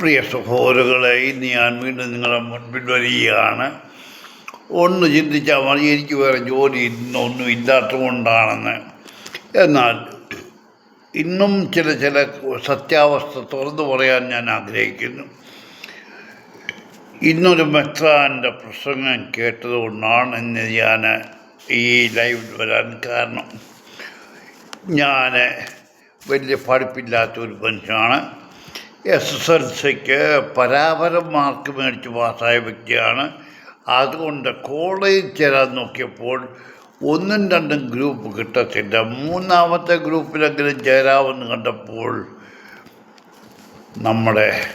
പ്രിയ സഹോദരങ്ങളെ ഇന്ന് ഞാൻ വീണ്ടും നിങ്ങളെ മുൻപിൽ വരികയാണ്. ഒന്ന് ചിന്തിച്ചാൽ മതി എനിക്ക് വേറെ ജോലി ഇന്നൊന്നും ഇല്ലാത്തതുകൊണ്ടാണെന്ന്. എന്നാൽ ഇന്നും ചില ചില സത്യാവസ്ഥ തുറന്നു പറയാൻ ഞാൻ ആഗ്രഹിക്കുന്നു. ഇന്നൊരു മെത്രാന്റെ പ്രസംഗം കേട്ടതുകൊണ്ടാണ് ഇന്ന് ഞാൻ ഈ ലൈവിൽ വരാൻ കാരണം. ഞാൻ വലിയ പഠിപ്പില്ലാത്ത ഒരു മനുഷ്യനാണ്. എസ് എസ് എൽ സിക്ക് പരാപരം മാർക്ക് മേടിച്ച് പാസ്സായ വ്യക്തിയാണ്. അതുകൊണ്ട് കോളേജ് ചേരാൻ നോക്കിയപ്പോൾ ഒന്നും രണ്ടും ഗ്രൂപ്പ് കിട്ടത്തില്ല. മൂന്നാമത്തെ ഗ്രൂപ്പിലെങ്കിലും ചേരാമെന്ന് കണ്ടപ്പോൾ നമ്മുടെ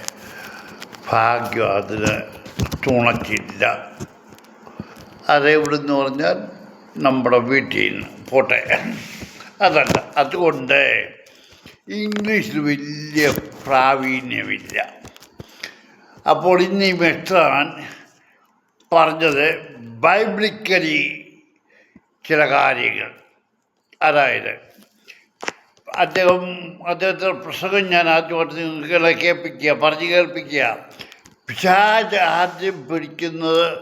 ഭാഗ്യം അതിന് തുണച്ചില്ല. അതെവിടെന്ന് പറഞ്ഞാൽ നമ്മുടെ വീട്ടിൽ നിന്ന്. പോട്ടെ. അതല്ല അതുകൊണ്ട് ഇംഗ്ലീഷിൽ വലിയ പ്രാവീണ്യമില്ല. അപ്പോൾ ഇന്ന് ഈ മെസ്റ്ററാൻ പറഞ്ഞത് ബൈബിളിക്കലി ചില കാര്യങ്ങൾ. അതായത് അദ്ദേഹം അദ്ദേഹത്തിന്റെ പ്രസംഗം ഞാൻ ആദ്യമായിട്ട് നിങ്ങളെ കേൾപ്പിക്കുക പറഞ്ഞു കേൾപ്പിക്കുക. പിശാജ് ആദ്യം പിടിക്കുന്നത്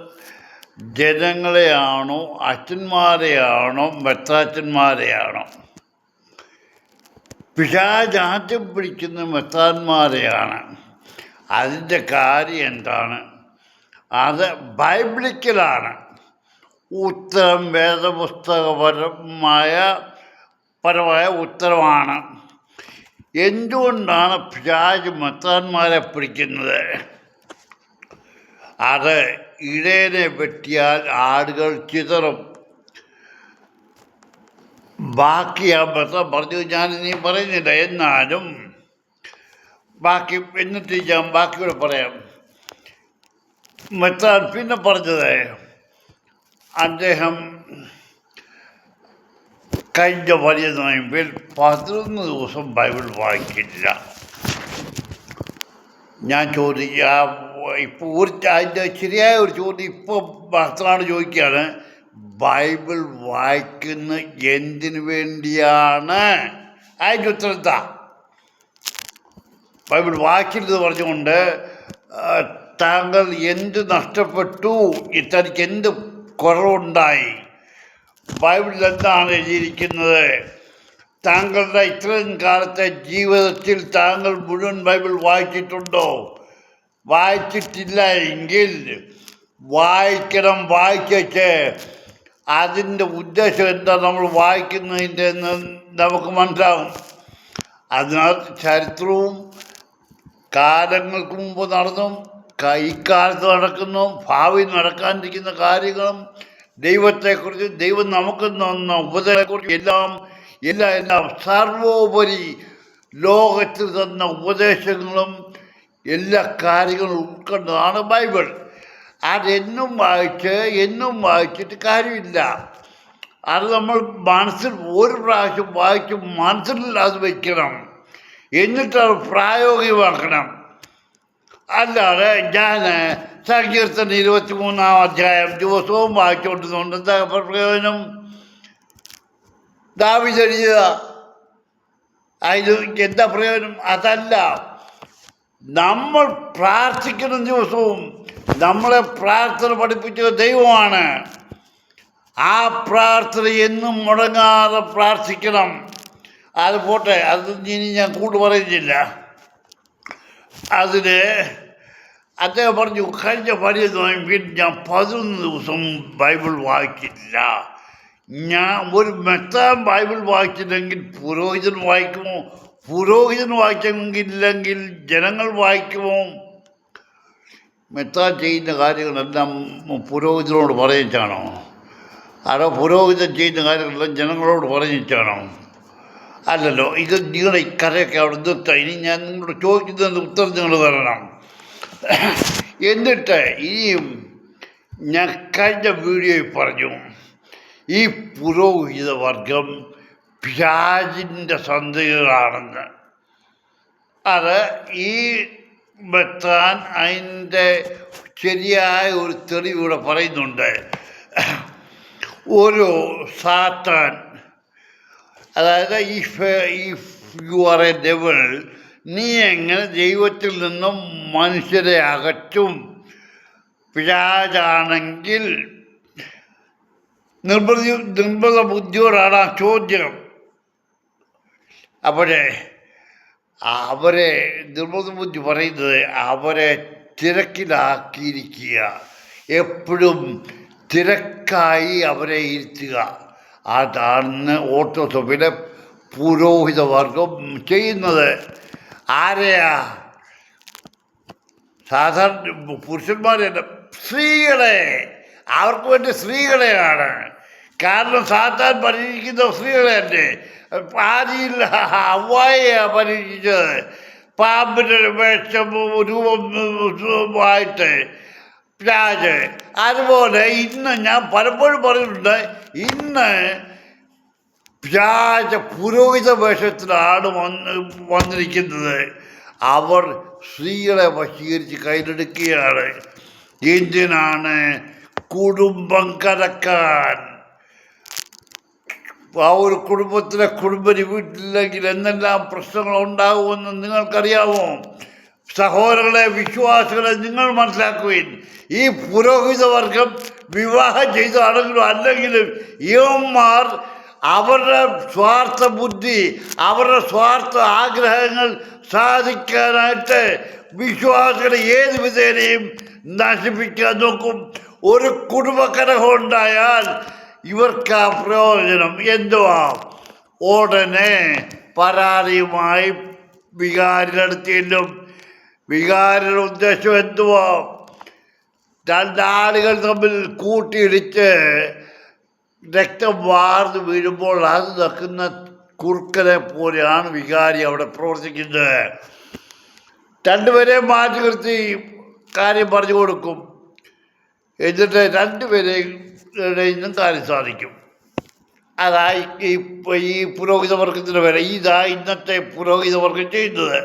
ജനങ്ങളെയാണോ അച്ഛന്മാരെയാണോ മെത്താച്ചന്മാരെയാണോ ആദ്യം പിടിക്കുന്ന മെത്താന്മാരെയാണ്. അതിന്റെ കാര്യം എന്താണ്? അത് ബൈബിളിക്കലാണ്. ഉത്തരം വേദപുസ്തകപരമായ പരമായ ഉത്തരമാണ്. എന്തുകൊണ്ടാണ് പിശാജ് മെത്താന്മാരെ പിടിക്കുന്നത്? അത് ഇടയനെ വെട്ടിയാൽ ആടുകൾ ചിതറും. ബാക്കി ആ ബന്ധം പറഞ്ഞു ഞാൻ നീ പറയുന്നില്ല എന്നാലും ബാക്കി എന്നിട്ട് ഞാൻ ബാക്കിയോട് പറയാം. മെത്താൻ പിന്നെ പറഞ്ഞത് അദ്ദേഹം കഴിഞ്ഞ വലിയ നോയമ്പിൽ പതിനൊന്ന് ദിവസം ബൈബിൾ വായിക്കില്ല ഞാൻ ചോദിക്കുക ഇപ്പോൾ ഒരു അതിന്റെ ശരിയായ ഒരു ചോദ്യം ഇപ്പോൾ ഭക്തനാണ് ചോദിക്കുകയാണ് ബൈബിൾ വായിക്കുന്ന എന്തിനു വേണ്ടിയാണ്? അതിന്റെ ഉത്തരം എന്താ ബൈബിൾ വായിക്കരുത് പറഞ്ഞുകൊണ്ട് താങ്കൾ എന്ത് നഷ്ടപ്പെട്ടു? തനിക്ക് എന്ത് കുറവുണ്ടായി? ബൈബിളിൽ എന്താണ് എഴുതിയിരിക്കുന്നത്? താങ്കളുടെ ഇത്രയും കാലത്തെ ജീവിതത്തിൽ താങ്കൾ മുഴുവൻ ബൈബിൾ വായിച്ചിട്ടുണ്ടോ? വായിച്ചിട്ടില്ല എങ്കിൽ വായിക്കണം വായിച്ചേച്ച് അതിന്റെ ഉദ്ദേശം എന്താ നമ്മൾ വായിക്കുന്നതിന്റെ നമുക്ക് മനസ്സിലാവും. അതിനാൽ ചരിത്രവും കാലങ്ങൾക്ക് മുമ്പ് നടന്നും ഇക്കാലത്ത് നടക്കുന്നു ഭാവി നടക്കാനിരിക്കുന്ന കാര്യങ്ങളും ദൈവത്തെക്കുറിച്ച് ദൈവം നമുക്ക് തന്ന ഉപദേശത്തെക്കുറിച്ച് എല്ലാം എല്ലാം എല്ലാം സർവോപരി ലോകത്തിൽ തന്ന ഉപദേശങ്ങളും എല്ലാ കാര്യങ്ങളും ഉൾക്കൊണ്ടതാണ് ബൈബിൾ. അതെന്നും വായിച്ച് എന്നും വായിച്ചിട്ട് കാര്യമില്ല. അത് നമ്മൾ മനസ്സിൽ ഒരു പ്രാവശ്യം വായിച്ച് മനസ്സിലില്ലാതെ വയ്ക്കണം എന്നിട്ട് അത് പ്രായോഗികമാക്കണം. അല്ലാതെ ഞാൻ സങ്കീർത്തന ഇരുപത്തി മൂന്നാം അധ്യായം ദിവസവും വായിച്ചുകൊണ്ടിരുന്നുണ്ട് എന്താ പ്രയോജനം? ദാവി ദാവിതെഴുതുക അതിന് എന്താ പ്രയോജനം? അതല്ല നമ്മൾ പ്രാർത്ഥിക്കുന്ന ദിവസവും നമ്മളെ പ്രാർത്ഥന പഠിപ്പിച്ച ദൈവമാണ്. ആ പ്രാർത്ഥന എന്നും മുടങ്ങാതെ പ്രാർത്ഥിക്കണം. അത് പോട്ടെ അത് ഇനി ഞാൻ കൂട്ടു പറയുന്നില്ല. അതിന് അദ്ദേഹം പറഞ്ഞു കഴിഞ്ഞ വലിയ നോയമ്പിൽ ഞാൻ പതിനൊന്ന് ദിവസം ബൈബിൾ വായിച്ചില്ല ഞാൻ ഒരു മെത്താൻ ബൈബിൾ വായിച്ചില്ലെങ്കിൽ പുരോഹിതൻ വായിക്കുമോ? പുരോഹിതൻ വായിച്ചെങ്കില്ലെങ്കിൽ ജനങ്ങൾ വായിക്കുമോ? മെത്താൻ ചെയ്യുന്ന കാര്യങ്ങളെല്ലാം പുരോഹിതനോട് പറഞ്ഞിട്ടാണോ? അതോ പുരോഹിതൻ ചെയ്യുന്ന കാര്യങ്ങളെല്ലാം ജനങ്ങളോട് പറഞ്ഞിട്ടാണോ? അല്ലല്ലോ ഇത് നിങ്ങളുടെ ഈ കഥയൊക്കെ അവിടെ നിർത്താം. ഇനി ഞാൻ നിങ്ങളോട് ചോദിക്കുന്നതിന് ഉത്തരം നിങ്ങൾ തരണം. എന്നിട്ട് ഈ ഞാൻ കഴിഞ്ഞ വീഡിയോയിൽ പറഞ്ഞു ഈ പുരോഹിത വർഗം വ്യാജിന്റെ സന്ധികളാണെന്ന് അത് ഈ മെത്താൻ അതിന്റെ ശരിയായ ഒരു തെളിവ് ഇവിടെ പറയുന്നുണ്ട്. ഒരു സാത്താൻ അതായത് if if you are a devil നീ എങ്ങനെ ദൈവത്തിൽ നിന്നും മനുഷ്യരെ അകറ്റും? പിശാചാണെങ്കിൽ നിർബന്ധ നിർബന്ധ ബുദ്ധിയോടാണ് ചോദ്യം. അപ്പോഴേ അവരെ നിർബന്ധ ബുദ്ധി പറയുന്നത് അവരെ തിരക്കിലാക്കിയിരിക്കുക. എപ്പോഴും തിരക്കായി അവരെ ഇരുത്തുക. അതാണ് പുരോഹിത വർഗം ചെയ്യുന്നത്. ആരെയാ? സാധാരണ പുരുഷന്മാരെ സ്ത്രീകളെ. അവർക്ക് വേണ്ടി സ്ത്രീകളെയാണ്. കാരണം സാത്താൻ പരീക്ഷിക്കുന്ന സ്ത്രീകളെ തന്നെ. ആദിയിൽ അവയെ പരീക്ഷിച്ചത്. പാമ്പിന്റെ വേഷം രൂപമായിട്ട് രാജ്. അതുപോലെ ഇന്ന് ഞാൻ പലപ്പോഴും പറഞ്ഞിട്ടുണ്ട് ഇന്ന് വ്യാജ പുരോഹിത വേഷത്തിലാണ് വന്ന് വന്നിരിക്കുന്നത്. അവർ സ്ത്രീകളെ വശീകരിച്ച് കയ്യിലെടുക്കുകയാണ്. എന്തിനാണ് കുടുംബം കലക്കാൻ? ആ ഒരു കുടുംബത്തിലെ കുടുംബരി വീട്ടിലേക്ക് എന്തെല്ലാം പ്രശ്നങ്ങൾ ഉണ്ടാകുമെന്ന് നിങ്ങൾക്കറിയാമോ? സഹോദരങ്ങളെ വിശ്വാസികളെ നിങ്ങൾ മനസ്സിലാക്കുവിൻ. ഈ പുരോഹിത വർഗം വിവാഹം ചെയ്തതാണെങ്കിലും അല്ലെങ്കിലും ഇവന്മാർ അവരുടെ സ്വാർത്ഥ ബുദ്ധി അവരുടെ സ്വാർത്ഥ ആഗ്രഹങ്ങൾ സാധിക്കാനായിട്ട് വിശ്വാസികളെ ഏത് വിധേനയും നശിപ്പിക്കാൻ നോക്കും. ഒരു കുടുംബകലഹം ഉണ്ടായാൽ ഇവർക്ക് ആ പ്രയോജനം. എന്തുവാ? ഉടനെ പരാതിയുമായി വികാരിലെടുത്തില്ലും വികാരിയുടെ ഉദ്ദേശം എന്തുവാ? രണ്ടാളുകൾ തമ്മിൽ കൂട്ടിയിടിച്ച് രക്തം വാർന്നു വീഴുമ്പോൾ അത് നിൽക്കുന്ന കുറുക്കനെ പോലെയാണ് വികാരി അവിടെ പ്രവർത്തിക്കുന്നത്. രണ്ടുപേരെ മാറ്റി നിർത്തി കാര്യം പറഞ്ഞു കൊടുക്കും. എന്നിട്ട് രണ്ടുപേരെയും നിന്നും കാര്യം സാധിക്കും. അതായി ഈ ഈ പുരോഹിത വർഗത്തിന് വരെ ഇതാ ഇന്നത്തെ പുരോഹിത വർഗം ചെയ്യുന്നത്.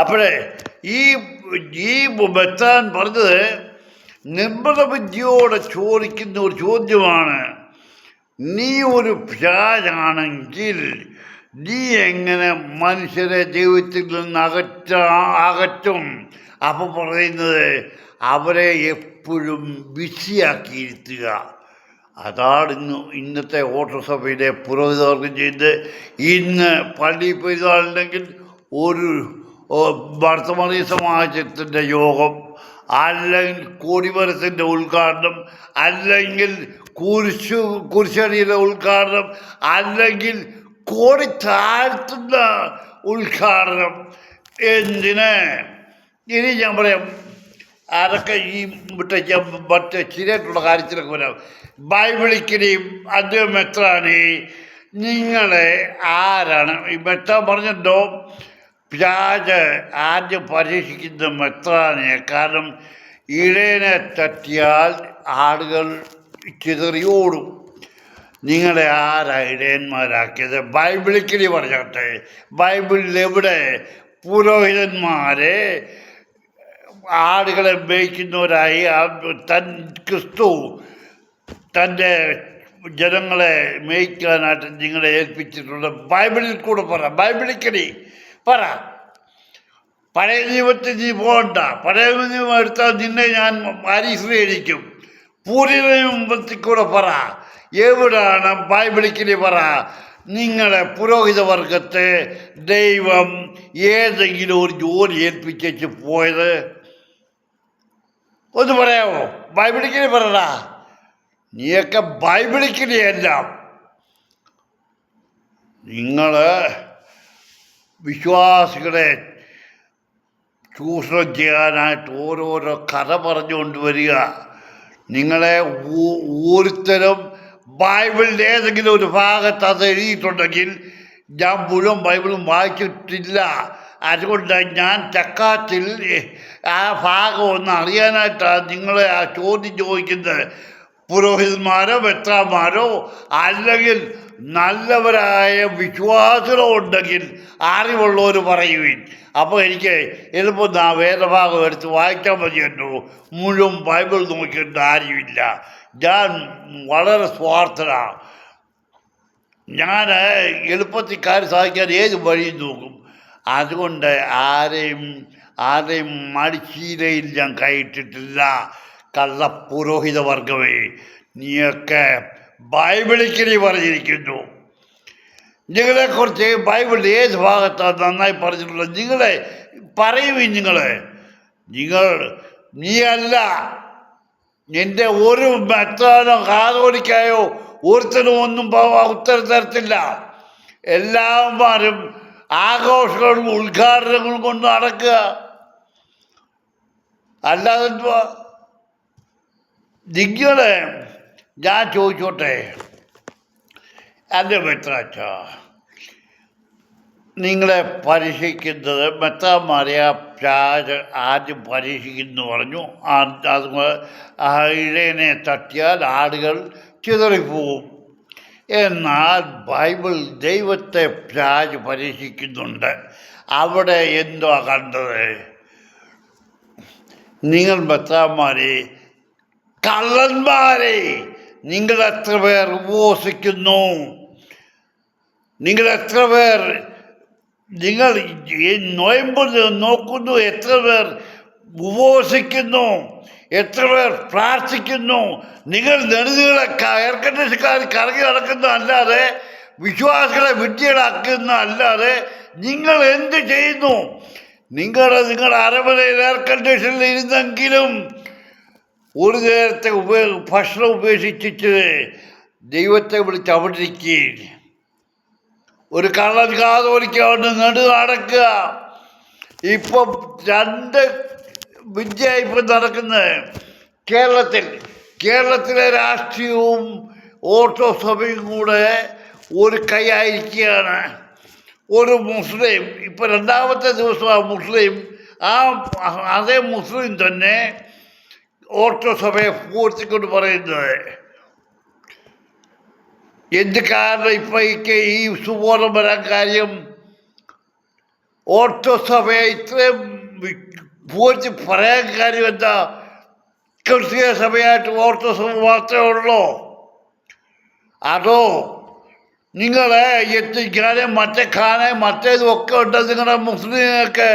അപ്പോഴേ ഈ ഈ ബെത്താൻ പറഞ്ഞത് നിർമ്മത ബുദ്ധിയോടെ ചോദിക്കുന്ന ഒരു ചോദ്യമാണ്. നീ ഒരു പിശാചാണെങ്കിൽ നീ എങ്ങനെ മനുഷ്യരെ ദൈവത്തിൽ നിന്ന് അകറ്റ അകറ്റും? അപ്പം പറയുന്നത് അവരെ എപ്പോഴും ബിസിയാക്കിയിരുത്തുക. അതാണ് ഇന്ന് ഇന്നത്തെ വോട്ടർസഭയിലെ പുരോഹിതവർഗം ചെയ്ത് ഇന്ന് പള്ളി പെരുന്നാളുണ്ടെങ്കിൽ ഒരു വർത്തമാന സമാജത്തിന്റെ യോഗം അല്ലെങ്കിൽ കോടിമരത്തിന്റെ ഉദ്ഘാടനം അല്ലെങ്കിൽ കുരിശു കുരിശടിയുടെ ഉദ്ഘാടനം അല്ലെങ്കിൽ കോടി താഴ്ത്തുന്ന ഉദ്ഘാടനം. എന്തിന്? ഇനി ഞാൻ പറയാം അതൊക്കെ ഈ മറ്റേ മറ്റേ ശരിയായിട്ടുള്ള കാര്യത്തിലൊക്കെ വരാം. ബൈബിളിക്കനെയും അദ്ദേഹം മെത്രാനെ നിങ്ങളെ ആരാണ്? ഈ മെത്രാൻ പറഞ്ഞിട്ടോ പിശാജ് ആദ്യം പരീക്ഷിക്കുന്ന മെത്രാനെ കാരണം ഇടയനെ തട്ടിയാൽ ആളുകൾ ചിതറിയോടും. നിങ്ങളെ ആരാ ഇടയന്മാരാക്കിയത് ബൈബിളിക്കലി പറഞ്ഞാട്ടെ. ബൈബിളിൽ എവിടെ പുരോഹിതന്മാരെ ആടുകളെ മേയ്ക്കുന്നവരായി തൻ ക്രിസ്തു തന്റെ ജനങ്ങളെ മേയ്ക്കാനായിട്ട് നിങ്ങളെ ഏൽപ്പിച്ചിട്ടുണ്ട്. ബൈബിളിൽ കൂടെ പറ ബൈബിളിക്കടി പറ. പഴയ നിയമത്തിൽ നീ പോകണ്ട. പഴയ നിയമം എടുത്താൽ നിന്നെ ഞാൻ അരിശ്രയിക്കും പൂർവ നിയമത്തിൽ കൂടെ പറ. എവിടാണ് ബൈബിളിക്കടി പറ. നിങ്ങളെ പുരോഹിത വർഗത്തെ ദൈവം ഏതെങ്കിലും ഒരു ജോലി ഏൽപ്പിച്ചു പോയത്? ഒന്ന് പറയാമോ? ബൈബിളിക്കലി പറടാ നീയൊക്കെ ബൈബിളിക്കലിയെല്ലാം നിങ്ങൾ വിശ്വാസികളെ ചൂഷണം ചെയ്യാനായിട്ട് ഓരോരോ കഥ പറഞ്ഞുകൊണ്ട് വരിക. നിങ്ങളെ ഓരോരുത്തരും ബൈബിളിന്റെ ഏതെങ്കിലും ഒരു ഭാഗത്ത് അത് എഴുതിയിട്ടുണ്ടെങ്കിൽ ഞാൻ മുഴുവൻ ബൈബിളും വായിച്ചിട്ടില്ല. അതുകൊണ്ട് ഞാൻ ചക്കാത്തിൽ ആ ഭാഗം ഒന്ന് അറിയാനായിട്ടാണ് നിങ്ങളെ ആ ചോദ്യം ചോദിക്കുന്നത്. പുരോഹിതന്മാരോ വെത്രാന്മാരോ അല്ലെങ്കിൽ നല്ലവരായ വിശ്വാസികളോ ഉണ്ടെങ്കിൽ അറിവുള്ളവർ പറയുവിൻ. അപ്പോൾ എനിക്ക് എളുപ്പം ആ വേദഭാഗം എടുത്ത് വായിക്കാൻ മതിയല്ലോ മുഴുവൻ ബൈബിൾ നോക്കിയിട്ട് ആരുമില്ല. ഞാൻ വളരെ സ്വാർത്ഥനാണ് ഞാൻ എളുപ്പത്തിൽ കാര്യം സാധിക്കാൻ ഏത് വഴിയും നോക്കും. അതുകൊണ്ട് ആരെയും ആരെയും മടിച്ചീരയിൽ ഞാൻ കൈയിട്ടിട്ടില്ല കള്ള പുരോഹിത വർഗമേ നീയൊക്കെ ബൈബിളിക്കലി പറഞ്ഞിരിക്കുന്നു. നിങ്ങളെക്കുറിച്ച് ബൈബിളിൽ ഏത് ഭാഗത്താണ് നന്നായി പറഞ്ഞിട്ടുള്ളത്? നിങ്ങളെ പറയുവിൻ നിങ്ങൾ നിങ്ങൾ നീയല്ല. നിന്റെ ഒരു മെത്താനോ കാതോലിക്കായോ ഒരുത്തനും ഒന്നും ഉത്തരം തരത്തില്ല. എല്ലാവരും ആഘോഷങ്ങളും ഉദ്ഘാടനങ്ങളും കൊണ്ട് നടക്കുക. അല്ലാതെ നിങ്ങളെ ഞാൻ ചോദിച്ചോട്ടെ. എന്റെ മെത്രാച്ച നിങ്ങളെ പരീക്ഷിക്കുന്നത് മെത്താമാരെ ആ ചാര് ആദ്യം പരീക്ഷിക്കുന്നു പറഞ്ഞു. അത് ആ ഇഴയനെ തട്ടിയാൽ ആടുകൾ ചിതറിപ്പോവും. എന്നാൽ ബൈബിൾ ദൈവത്തെ പ്യാജ് പരീക്ഷിക്കുന്നുണ്ട്. അവിടെ എന്തുവാ കണ്ടത്? നിങ്ങൾ മെത്താമാരെ കള്ളന്മാരെ നിങ്ങൾ എത്ര പേർ ഉപവസിക്കുന്നു? നിങ്ങൾ എത്ര പേർ നിങ്ങൾ ഈ നോയമ്പ് നോക്കുന്നു എത്ര പേർ ഉപവസിക്കുന്നു? എത്ര പേർ പ്രാർത്ഥിക്കുന്നു? നിങ്ങൾ നെടുതുകളെ എയർ കണ്ടീഷൻകാർ കറങ്ങി നടക്കുന്ന അല്ലാതെ വിശ്വാസികളെ വിദ്യകളാക്കുന്ന അല്ലാതെ നിങ്ങൾ എന്ത് ചെയ്യുന്നു? നിങ്ങളുടെ നിങ്ങളുടെ അരമനയിൽ എയർ കണ്ടീഷനിൽ ഇരുന്നെങ്കിലും ഒരു നേരത്തെ ഉപയോഗ ഭക്ഷണം ഉപേക്ഷിച്ചിട്ട് ദൈവത്തെ വിളിച്ച് അവിടെ ഇരിക്കുകയും ഒരു കള്ളൻ കാതോലിക്കാണ്ട് നെടു ഇപ്പം രണ്ട് വിദ്യ ഇപ്പം നടക്കുന്നത് കേരളത്തിൽ കേരളത്തിലെ രാഷ്ട്രീയവും ഓട്ടോ സഭയും കൂടെ ഒരു കൈയായിരിക്കുകയാണ്. ഒരു മുസ്ലിം ഇപ്പം രണ്ടാമത്തെ ദിവസം ആ മുസ്ലിം ആ അതേ മുസ്ലിം തന്നെ ഓട്ടോ സഭയെ പൂർത്തിക്കൊണ്ട് പറയുന്നത്. എന്ത് കാരണം ഇപ്പം ഈ സുബോധം വരാൻ കാര്യം? ഓട്ടോ സഭയെ ഇത്രയും പൂർത്തി പറയാൻ കാര്യം എന്താ ക്രിസ്തീയ സഭയായിട്ട് ഓർത്തസം മാത്രമേ ഉള്ളൂ? അതോ നിങ്ങളെ എത്തിക്കാനും മറ്റേ ഖാനെ മറ്റേതും ഒക്കെ ഉണ്ട് നിങ്ങളുടെ മുസ്ലിങ്ങൾക്ക്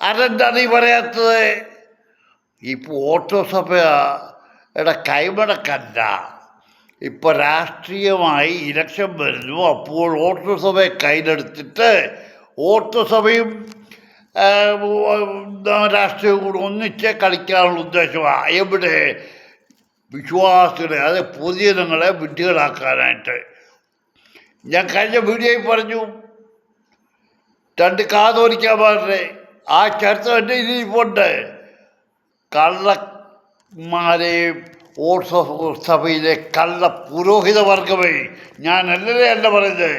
അതെന്താണ് ഈ പറയാത്തത്? ഇപ്പോൾ ഓട്ടോ സഭയുടെ കൈമടക്കല്ല ഇപ്പോൾ രാഷ്ട്രീയമായി ഇലക്ഷൻ വരുന്നു. അപ്പോൾ ഓട്ടോ സഭയെ കയ്യിലെടുത്തിട്ട് ഓട്ടോ സഭയും ആ, രാഷ്ട്രീയവും കൂടെ ഒന്നിച്ച് കളിക്കാനുള്ള ഉദ്ദേശമാണ് എവിടെ? വിശ്വാസികളെ അത് പൊതുജനങ്ങളെ വിഡ്ഢികളാക്കാനായിട്ട്. ഞാൻ കഴിഞ്ഞ വീഡിയോയിൽ പറഞ്ഞു രണ്ട് കാതോലിക്കാൻ പാടില്ലേ ആ ചരിത്രം എന്റെ ഇതിരിപ്പുണ്ട് കള്ളന്മാരെയും ഓർത്തഡോക്സ് സഭയിലെ കള്ള പുരോഹിത വർഗമേ ഞാൻ അല്ലല്ലേ അല്ല പറയുന്നത്.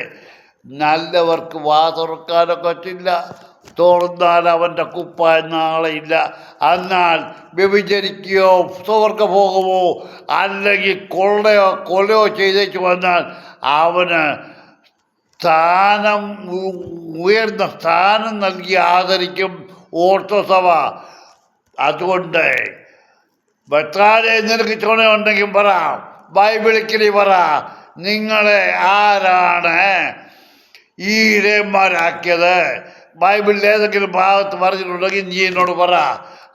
നല്ലവർക്ക് വാ തുറക്കാനൊക്കെ പറ്റില്ല. തുറന്നാൽ അവന്റെ കുപ്പ നാളെയില്ല എന്നാൽ വ്യഭിചരിക്കുകയോ സ്വർഗഭോഗമോ അല്ലെങ്കിൽ കൊള്ളയോ കൊലയോ ചെയ്തേച്ച് വന്നാൽ അവന് സ്ഥാനം ഉയർന്ന സ്ഥാനം നൽകി ആദരിക്കും ഓർത്തസഭ. അതുകൊണ്ട് ഭക്താരെ നിനക്ക് ചുണയുണ്ടെങ്കിൽ പറ ബൈബിളിക്കലി പറ നിങ്ങളെ ആരാണ് ഈ ഇടയന്മാരാക്കിയത് ബൈബിളിൽ ഏതെങ്കിലും ഭാഗത്ത് പറഞ്ഞിട്ടുണ്ടെങ്കിൽ നീ എന്നോട് പറ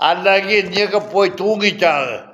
അല്ലെങ്കിൽ നീയൊക്കെ പോയി തൂങ്ങിച്ചാത്